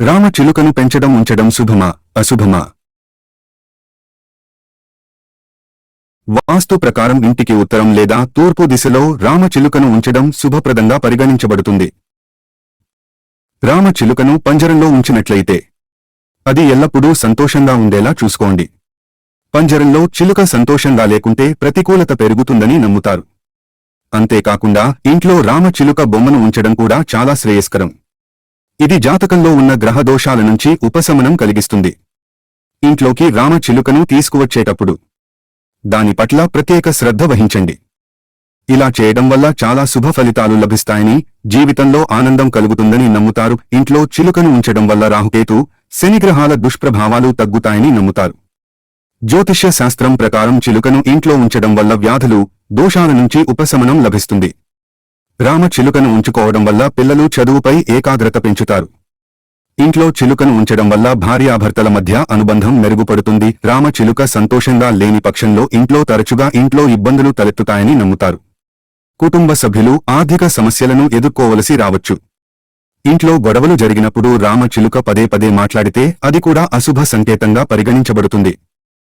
రామ చిలుకను పెంచడం ఉంచడం శుభమా అశుభమా? వాస్తు ప్రకారం ఇంటికి ఉత్తరం లేదా తూర్పు దిశలో రామ చిలుకను ఉంచడం శుభప్రదంగా పరిగణించబడుతుంది. రామ చిలుకను పంజరంలో ఉంచినట్లయితే అది ఎల్లప్పుడూ సంతోషంగా ఉండేలా చూసుకోండి. పంజరంలో చిలుక సంతోషంగా లేకుంటే ప్రతికూలత పెరుగుతుందని నమ్ముతారు. అంతేకాకుండా ఇంట్లో రామ చిలుక బొమ్మను ఉంచడం కూడా చాలా శ్రేయస్కరం. ఇది జాతకంలో ఉన్న గ్రహ దోషాల నుంచి ఉపశమనం కలిగిస్తుంది. ఇంట్లోకి రామ చిలుకను తీసుకువచ్చేటప్పుడు దాని పట్ల ప్రత్యేక శ్రద్ధ వహించండి. ఇలా చేయడం వల్ల చాలా శుభ ఫలితాలు లభిస్తాయని జీవితంలో ఆనందం కలుగుతుందని నమ్ముతారు. ఇంట్లో చిలుకను ఉంచడం వల్ల రాహుకేతు శనిగ్రహాల దుష్ప్రభావాలు తగ్గుతాయని నమ్ముతారు. జ్యోతిష్య శాస్త్రం ప్రకారం చిలుకను ఇంట్లో ఉంచడం వల్ల వ్యాధులు దోషాల నుంచి ఉపశమనం లభిస్తుంది. రామ చిలుకను ఉంచుకోవడం వల్ల పిల్లలు చదువుపై ఏకాగ్రత పెంచుతారు. ఇంట్లో చిలుకను ఉంచడం వల్ల భార్యాభర్తల మధ్య అనుబంధం మెరుగుపడుతుంది. రామ చిలుక సంతోషంగా లేని పక్షంలో ఇంట్లో తరచుగా ఇంట్లో ఇబ్బందులు తలెత్తుతాయని నమ్ముతారు. కుటుంబ సభ్యులు ఆర్థిక సమస్యలను ఎదుర్కోవలసి రావచ్చు. ఇంట్లో గొడవలు జరిగినప్పుడు రామ చిలుక పదే పదే మాట్లాడితే అది కూడా అశుభ సంకేతంగా పరిగణించబడుతుంది.